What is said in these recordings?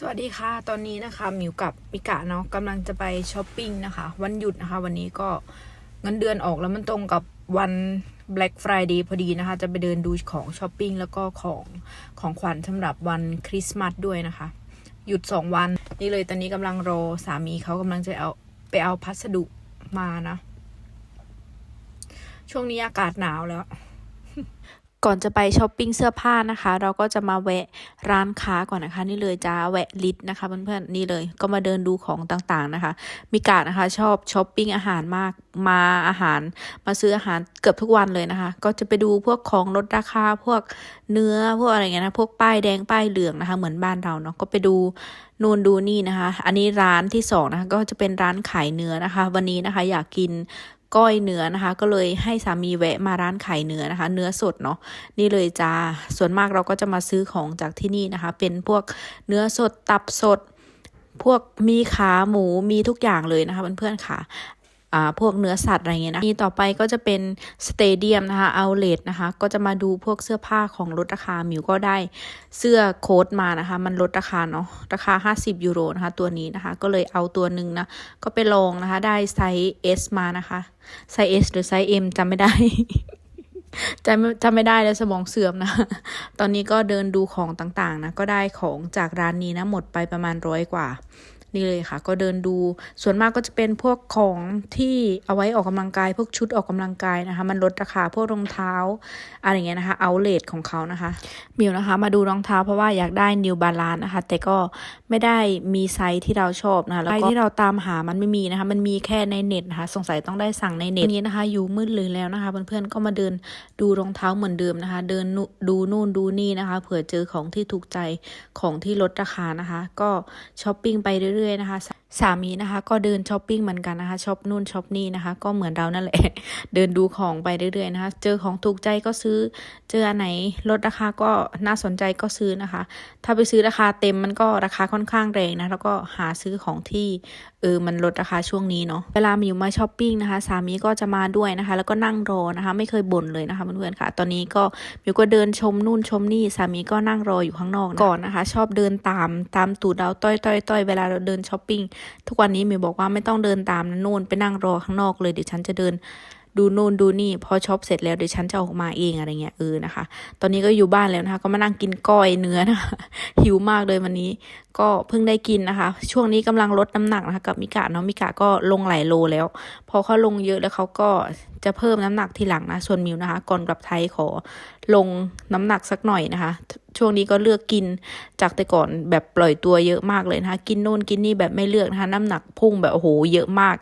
สวัสดีค่ะ ตอนนี้นะคะมิวกับมิกะเนาะกำลังจะไปช้อปปิ้งนะคะ วันหยุดนะคะ วันนี้ก็เงินเดือนออกแล้วมันตรงกับวัน Black Friday พอดีนะคะ จะไปเดินดูของช้อปปิ้งแล้วก็ของของขวัญสำหรับวันคริสต์มาสด้วยนะคะ หยุดสองวัน นี่เลยตอนนี้กำลังรอสามีเขากำลังจะเอาไปเอาพัสดุมานะ ช่วงนี้อากาศหนาวแล้ว ก่อนจะไปช้อปปิ้งเสื้อผ้านะคะ เราก็จะมาแวะร้านค้าก่อนนะคะ นี่เลยจ้าแวะลิตนะคะเพื่อนๆนี่เลยก็มาเดินดูของต่างๆนะคะมิกานะคะชอบช้อปปิ้งอาหารมากมาอาหารมาซื้ออาหารเกือบทุกวันเลยนะคะ ก็จะไปดูพวกของลดราคาพวกเนื้อพวกอะไรเงี้ยนะพวกป้ายแดงป้ายเหลืองนะคะ เหมือนบ้านเราเนาะก็ไปดูนู่นดูนี่นะคะ อันนี้ร้านที่สองนะคะก็จะเป็นร้านขายเนื้อนะคะ วันนี้นะคะ อยากกิน ก้อยเนื้อนะคะ ก็เลยให้สามีแวะมาร้านขายเนื้อนะคะ เนื้อสดเนาะนี่เลยจ้าส่วนมากเราก็จะมาซื้อของจากที่นี่นะคะ เป็นพวกเนื้อสดตับสดพวกมีขาหมูมีทุกอย่างเลยนะคะเพื่อนๆค่ะ พวกเนื้อสัตว์อะไรเงี้ยนะมีต่อไปก็จะเป็นสเตเดียมนะคะเอาเลทนะคะ ก็จะมาดูพวกเสื้อผ้าของลดราคามิวก็ได้เสื้อโค้ทมานะคะ มันลดราคาเนาะราคา 50 ยูโรนะคะ ตัวนี้นะคะ ก็เลยเอาตัวหนึ่งนะ ก็ไปลองนะคะ ได้ไซส์ S มานะคะไซส์ S หรือไซส์ M จำไม่ได้จำไม่จำไม่ได้แล้วสมองเสื่อมนะ ตอนนี้ก็เดินดูของต่างๆนะ ก็ได้ของจากร้านนี้นะ หมดไปประมาณร้อยกว่า นี่เลยค่ะ ก็เดินดู ส่วนมากก็จะเป็นพวกของที่เอาไว้ออกกำลังกาย พวกชุดออกกำลังกายนะคะ มันลดราคาพวกรองเท้าอะไรเงี้ยนะคะเอาเลทของเขานะคะมิวนะคะ มาดูรองเท้าเพราะว่าอยากได้ New Balance นะคะ แต่ก็ไม่ได้มีไซส์ที่เราชอบนะคะแล้วก็ไซส์ที่เราตามหามันไม่มีนะคะ มันมีแค่ในเน็ตนะคะ สงสัยต้องได้สั่งในเน็ตนี้นะคะอยู่มืดเลยแล้วนะคะเพื่อนๆก็มาเดินดูรองเท้าเหมือนเดิมนะคะ เดินดูนู่นดูนี่นะคะ เผื่อเจอของที่ถูกใจของที่ลดราคานะคะ ก็ช้อปปิ้งไปเรื่อยอยๆนะคะสามีนะคะ ก็เดินช้อปปิ้งเหมือนกันนะคะช็อปนู่นช็อปนี่นะคะ ก็เหมือนเรานั่นแหละ เดินดูของไปเรื่อยๆนะคะ เจอของถูกใจก็ซื้อ เจออันไหนลดราคาก็น่าสนใจก็ซื้อนะคะ ถ้าไปซื้อราคาเต็มมันก็ราคาค่อนข้างแรงนะแล้วก็หาซื้อของที่เออมันลดราคาช่วงนี้เนาะเวลามิวมาช้อปปิ้งนะคะ สามีก็จะมาด้วยนะคะ แล้วก็นั่งรอนะคะ ไม่เคยบ่นเลยนะคะเพื่อนๆค่ะ ตอนนี้ก็มิวก็เดินชมนู่นชมนี่สามีก็นั่งรออยู่ข้างนอกนะก่อนนะคะ ชอบเดินตามตามตูดเราต้อยต้อยต้อยเวลาเราเดินช้อปปิ้งทุกวันนี้มิวบอกว่าไม่ต้องเดินตามนะนู่นไปนั่งรอข้างนอกเลยเดี๋ยวฉันจะเดินดูนู่นดูนี่พอช็อปเสร็จแล้วเดี๋ยวฉันจะออกมาเองอะไรเงี้ยเออนะคะ ตอนนี้ก็อยู่บ้านแล้วนะคะ ก็มานั่งกินก้อยเนื้อนะคะหิวมากเลยวันนี้ ก็เพิ่งได้กินนะคะ ช่วงนี้กำลังลดน้ำหนักนะคะกับมิกะเนาะมิกะก็ลงหลายโลแล้ว พอเขาลงเยอะแล้วเขาก็จะเพิ่มน้ำหนักทีหลังนะส่วนมิวนะคะ ก่อนกลับไทยขอลงน้ำหนักสักหน่อยนะคะ ช่วงนี้ก็เลือกกินจากแต่ก่อนแบบปล่อยตัวเยอะมากเลยนะคะ กินนู่นกินนี่แบบไม่เลือกนะคะน้ำหนักพุ่งแบบโอ้โหเยอะมาก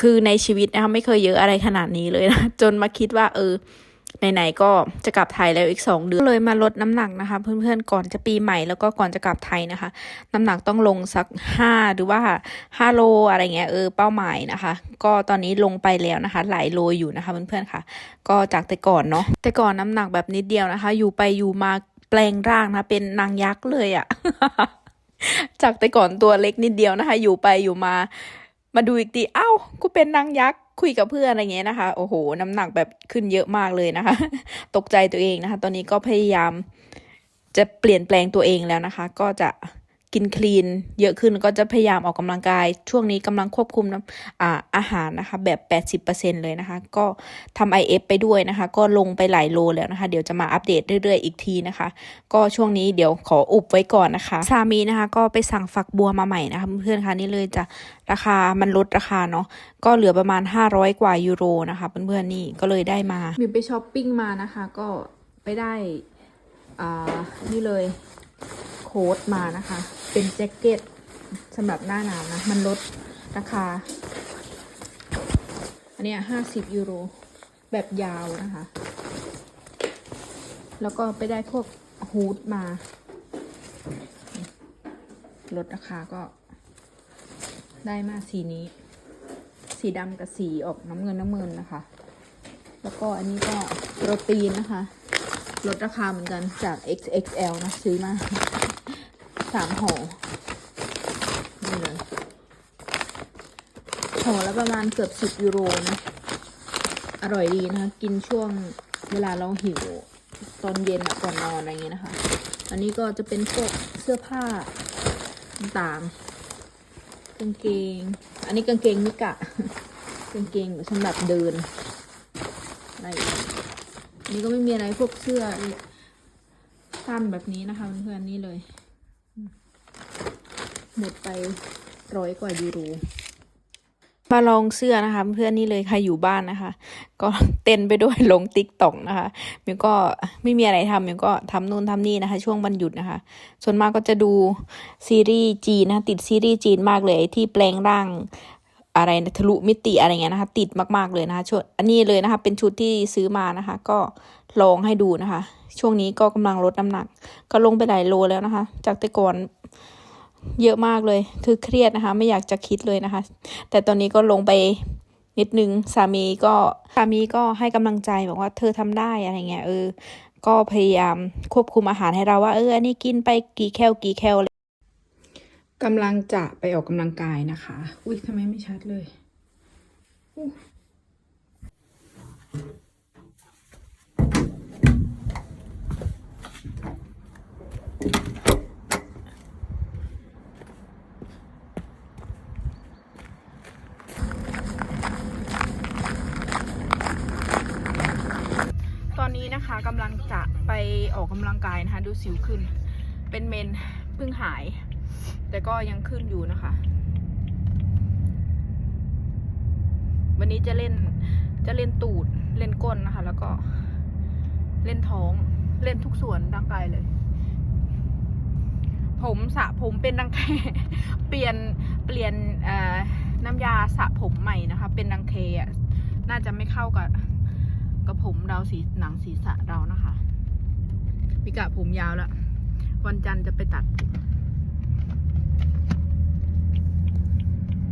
คือในชีวิตนะคะไม่เคยเยอะอะไรขนาดนี้เลยนะจนมาคิดว่า เออไหนๆก็จะกลับไทยแล้วอีกสองเดือนเลยมาลดน้ำหนักนะคะ เพื่อนๆก่อนจะปีใหม่แล้วก็ก่อนจะกลับไทยนะคะ น้ำหนักต้องลงสักห้าหรือว่าห้าโลอะไรเงี้ยเออเป้าหมายนะคะ ก็ตอนนี้ลงไปแล้วนะคะ หลายโลอยู่นะคะเพื่อนๆค่ะ ก็จากแต่ก่อนเนาะแต่ก่อนน้ำหนักแบบนิดเดียวนะคะ อยู่ไปอยู่มา แปลงร่างนะ เป็นนางยักษ์เลยอะจากแต่ก่อนตัวเล็กนิดเดียวนะคะ อยู่ไปอยู่มา มาดูอีกทีเอ้ากูเป็นนางยักษ์คุยกับเพื่อนอะไรเงี้ยนะคะ โอ้โห น้ำหนักแบบขึ้นเยอะมากเลยนะคะ ตกใจตัวเองนะคะ ตอนนี้ก็พยายามจะเปลี่ยนแปลงตัวเองแล้วนะคะ ก็จะ กินคลีน เยอะขึ้นก็จะพยายามออกกำลังกาย ช่วงนี้กำลังควบคุมน้ำอาอาหารนะคะ แบบ 80%เลยนะคะ ก็ทำ IF ไปด้วยนะคะ ก็ลงไปหลายโลแล้วนะคะ เดี๋ยวจะมาอัปเดตเรื่อยๆอีกทีนะคะ ก็ช่วงนี้เดี๋ยวขออุบไว้ก่อนนะคะ สามีนะคะก็ไปสั่งฝักบัวมาใหม่นะคะเพื่อนๆคะนี่เลยจะราคามันลดราคาเนาะก็เหลือประมาณ 500 กว่ายูโรนะคะเพื่อนๆนี่ก็เลยได้มามิวไปช้อปปิ้งมานะคะ ก็ไปได้อ่านี่เลยโค้ดมานะคะ เป็นแจ็คเก็ตสำหรับหน้าหนาวนะ มันลดราคา อันเนี้ยห้าสิบยูโร แบบยาวนะคะ แล้วก็ไปได้พวกฮูดมา ลดราคาก็ได้มาสีนี้ สีดำกับสีออกน้ำเงินน้ำเงินนะคะ แล้วก็อันนี้ก็โปรตีนนะคะ ลดราคาเหมือนกันจาก XXL นะ ซื้อมา สามห่อนี่เลยห่อละประมาณเกือบสิบยูโรนะ อร่อยดีนะคะ กินช่วงเวลาเราหิว ตอนเย็นก่อนนอนอะไรอย่างเงี้ยนะคะ อันนี้ก็จะเป็นพวกเสื้อผ้าต่างกางเกง อันนี้กางเกงนิกะ กางเกงสำหรับเดิน อะไรอันนี้ก็ไม่มีอะไรพวกเสื้อสั้นแบบนี้นะคะเพื่อนๆนี่เลย หมดไปร้อยกว่ายูโรมาลองเสื้อนะคะ เพื่อนนี่เลยใครอยู่บ้านนะคะ ก็เต้นไปด้วยลงติ๊กต็อกนะคะมิวก็ไม่มีอะไรทำมิวก็ทำนู่นทำนี่นะคะ ช่วงวันหยุดนะคะ ส่วนมากก็จะดูซีรีส์จีนนะคะติดซีรีส์จีนมากเลยที่แปลงร่างอะไรนะทะลุมิติอะไรเงี้ยนะคะ ติดมากๆเลยนะคะชุดอันนี้เลยนะคะ เป็นชุดที่ซื้อมานะคะ ก็ลองให้ดูนะคะ ช่วงนี้ก็กำลังลดน้ำหนัก ก็ลงไปหลายโลแล้วนะคะ จากแต่ก่อน เยอะมากเลย คือเครียดนะคะ ไม่อยากจะคิดเลยนะคะ แต่ตอนนี้ก็ลงไปนิดนึง สามีก็สามีก็ให้กำลังใจบอกว่าเธอทำได้อะไรเงี้ยเออ ก็พยายามควบคุมอาหารให้เราว่า เอออันนี้กินไปกี่แคลกี่แคลกำลังจะไปออกกำลังกายนะคะ อุ้ยทำไมไม่ชัดเลยอตอนนี้นะคะ กำลังจะไปออกกำลังกายนะคะ ดูสิวขึ้น เป็นเมนเพิ่งหาย แต่ก็ยังขึ้นอยู่นะคะ วันนี้จะเล่นจะเล่นตูดเล่นก้นนะคะ แล้วก็เล่นท้องเล่นทุกส่วนร่างกายเลย ผมสระผมเป็นรังแคเปลี่ยนเปลี่ยนน้ำยาสระผมใหม่นะคะ เป็นรังเคอะน่าจะไม่เข้ากับ กับผมเราสีหนังศีรษะเรานะคะพิกะผมยาวแล้ว วันจันทร์จะไปตัด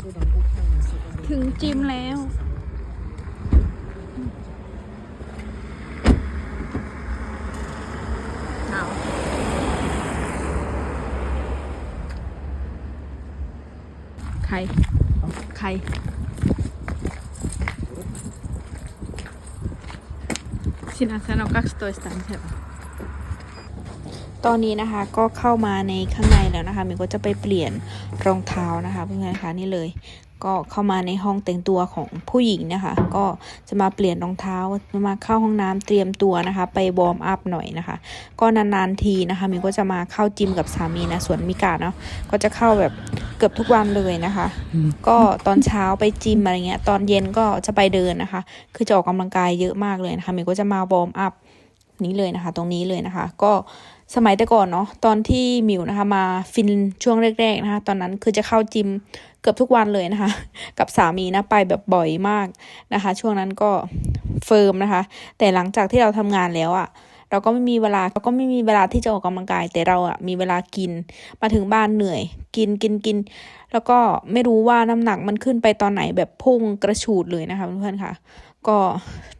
ผมถึงจิมแล้วเอาใคร ใคร Sinä sanoi 12 niin se on. ตอนนี้นะคะก็เข้ามาในข้างในแล้วนะคะมิวก็จะไปเปลี่ยนรองเท้านะคะเพื่อนๆคะนี่เลย ก็เข้ามาในห้องแต่งตัวของผู้หญิงนะคะ ก็จะมาเปลี่ยนรองเท้ามาเข้าห้องน้ำเตรียมตัวนะคะ ไปวอร์มอัพหน่อยนะคะ ก็นานๆทีนะคะมิวก็จะมาเข้าจิมกับสามีนะส่วนมิกาเนาะก็จะเข้าแบบเกือบทุกวันเลยนะคะ ก็ตอนเช้าไปจิมอะไรเงี้ยตอนเย็นก็จะไปเดินนะคะ คือจะออกกำลังกายเยอะมากเลยนะคะมิวก็จะมาวอร์มอัพ นี้เลยนะคะ ตรงนี้เลยนะคะ ก็สมัยแต่ก่อนเนาะตอนที่มิวนะคะมาฟินช่วงแรกๆนะคะ ตอนนั้นคือจะเข้าจิมเกือบทุกวันเลยนะคะ กับสามีนะไปแบบบ่อยมากนะคะ ช่วงนั้นก็เฟิร์มนะคะ แต่หลังจากที่เราทำงานแล้วอะ่ะเราก็ไม่มีเวลาเราก็ไม่มีเวลาที่จะออกกำลังกาย แต่เราอะ่ะมีเวลากิน มาถึงบ้านเหนื่อย กินกินกิน แล้วก็ไม่รู้ว่าน้ำหนักมันขึ้นไปตอนไหนแบบพุ่งกระฉูดเลยนะคะเพื่อนๆค่ะ ก็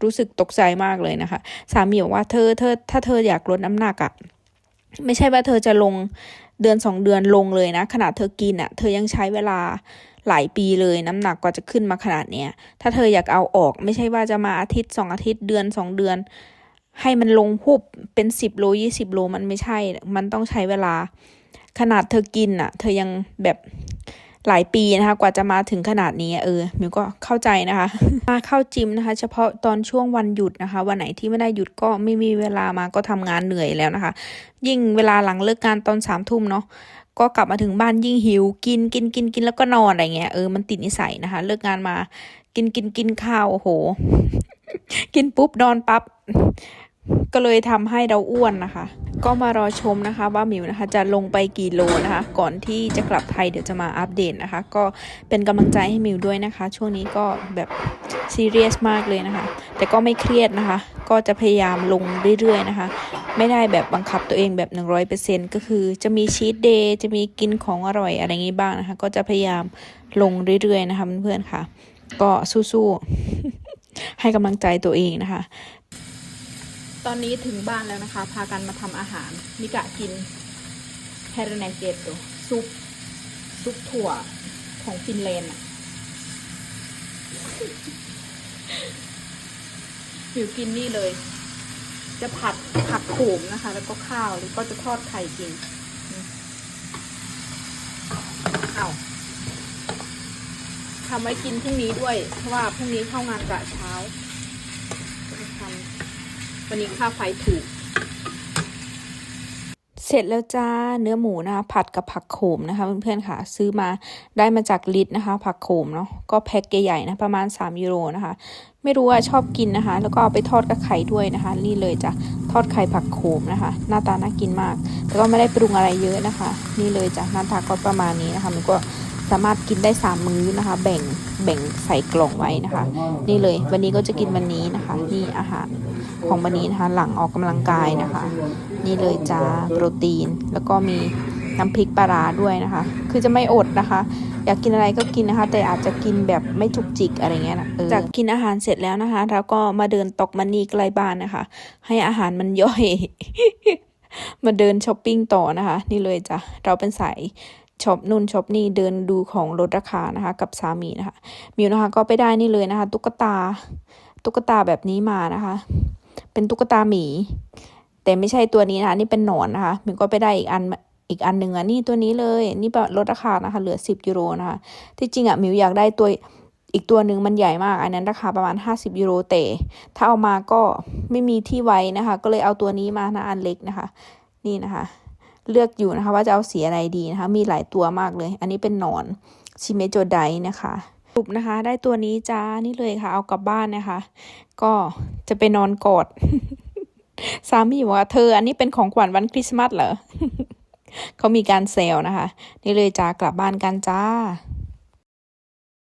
รู้สึกตกใจมากเลยนะคะ สามีบอกว่าเธอเธอถ้าเธออยากลดน้ำหนักอะ่ะไม่ใช่ว่าเธอจะลงเดือนสองเดือนลงเลยนะ ขนาดเธอกินอะ่ะ เธอยังใช้เวลาหลายปีเลยน้ำหนักกว่าจะขึ้นมาขนาดเนี้ย ถ้าเธออยากเอาออกไม่ใช่ว่าจะมาอาทิตย์สองอาทิตย์เดือนสองเดือน ให้มันลงพุบเป็นสิบโลยี่สิบโลมันไม่ใช่ มันต้องใช้เวลา ขนาดเธอกินอะ เธอยังแบบ หลายปีนะคะ กว่าจะมาถึงขนาดนี้เออมิวก็เข้าใจนะคะ มาเข้าจิมนะคะ เฉพาะตอนช่วงวันหยุดนะคะ วันไหนที่ไม่ได้หยุดก็ไม่มีเวลามาก็ทำงานเหนื่อยแล้วนะคะ ยิ่งเวลาหลังเลิกงานตอนสามทุ่มเนาะก็กลับมาถึงบ้านยิ่งหิว กินกินกินกินแล้วก็นอนอะไรเงี้ยเออมันติดนิสัยนะคะ เลิกงานมา กินกินกินข้าวโอ้โห กินปุ๊บนอนปั๊บ ก็เลยทำให้เราอ้วนนะคะ ก็มารอชมนะคะ ว่าหมิวนะคะ จะลงไปกี่โลนะคะ ก่อนที่จะกลับไทยเดี๋ยวจะมาอัปเดตนะคะ ก็เป็นกำลังใจให้หมิวด้วยนะคะ ช่วงนี้ก็แบบซีเรียสมากเลยนะคะ แต่ก็ไม่เครียดนะคะ ก็จะพยายามลงเรื่อยๆนะคะ ไม่ได้แบบบังคับตัวเองแบบ 100%ก็คือจะมีชีตเดย์จะมีกินของอร่อยอะไรอย่างนี้บ้างนะคะ ก็จะพยายามลงเรื่อยๆนะคะเพื่อนๆค่ะ ก็สู้ๆให้กำลังใจตัวเองนะคะ ตอนนี้ถึงบ้านแล้วนะคะ พากันมาทำอาหาร มิกะกินแฮร์เนเกตโตซุป ซุปถั่วของฟินแลนด์อะหมิวกินนี่เลย จะผัดผักโขมนะคะ แล้วก็ข้าวแล้วก็จะทอดไข่กินเอาทำไว้กินพรุ่งนี้ด้วย เพราะว่าพรุ่งนี้เข้างานกะเช้า วันนี้ค่าไฟถูก เสร็จแล้วจ้าเนื้อหมูนะคะผัดกับผักโขมนะคะเพื่อนๆค่ะ ซื้อมาได้มาจากลิตนะคะ ผักโขมเนาะก็แพ็คใหญ่ๆนะประมาณ 3 ยูโรนะคะ ไม่รู้ว่าชอบกินนะคะ แล้วก็เอาไปทอดกับไข่ด้วยนะคะ นี่เลยจ้ะทอดไข่ผักโขมนะคะ หน้าตาน่ากินมากแต่ก็ไม่ได้ปรุงอะไรเยอะนะคะ นี่เลยจ้ะหน้าตาก็ประมาณนี้นะคะ มันก็สามารถกินได้สามมื้อนะคะ แบ่งแบ่งใส่กล่องไว้นะคะ นี่เลยวันนี้ก็จะกินวันนี้นะคะ นี่อาหาร ของวันนี้นะคะ หลังออกกำลังกายนะคะ นี่เลยจ้าโปรตีน แล้วก็มีน้ำพริกปลาร้าด้วยนะคะ คือจะไม่อดนะคะ อยากกินอะไรก็กินนะคะ แต่อาจจะกินแบบไม่จุกจิกอะไรเงี้ยนะออจากกินอาหารเสร็จแล้วนะคะเราก็มาเดินตกมันนี่ใกล้บ้านนะคะ ให้อาหารมันย่อย มาเดินช้อปปิ้งต่อนะคะ นี่เลยจ้ะ เราเป็นสายช็อปนู่นช็อปนี่เดินดูของลดราคานะคะ กับสามีนะคะมิวนะคะก็ไปได้นี่เลยนะคะ ตุ๊กตา ตุ๊กตาแบบนี้มานะคะ เป็นตุ๊กตาหมี แต่ไม่ใช่ตัวนี้นะคะนี่เป็นหนอนนะคะมิวก็ไปได้อีกอันอีกอันหนึ่งอะนี่ตัวนี้เลย นี่ลดราคานะคะ เหลือสิบยูโรนะคะที่จริงอะมิวอยากได้ตัวอีกตัวหนึ่งมันใหญ่มาก อันนั้นราคาประมาณ 50ยูโรแต่ถ้าเอามาก็ไม่มีที่ไว้นะคะ ก็เลยเอาตัวนี้มานะอันเล็กนะคะ นี่นะคะ เลือกอยู่นะคะว่าจะเอาสีอะไรดีนะคะ มีหลายตัวมากเลย อันนี้เป็นหนอนชิเมโจไดนะคะ ปุบนะคะ ได้ตัวนี้จ้านี่เลยค่ะ เอากลับบ้านนะคะ ก็จะไปนอนกอด สามีบอกว่าเธอ อันนี้เป็นของขวัญวันคริสต์มาสเหรอเขามีการเซลนะคะ นี่เลยจ้ากลับบ้านกันจ้า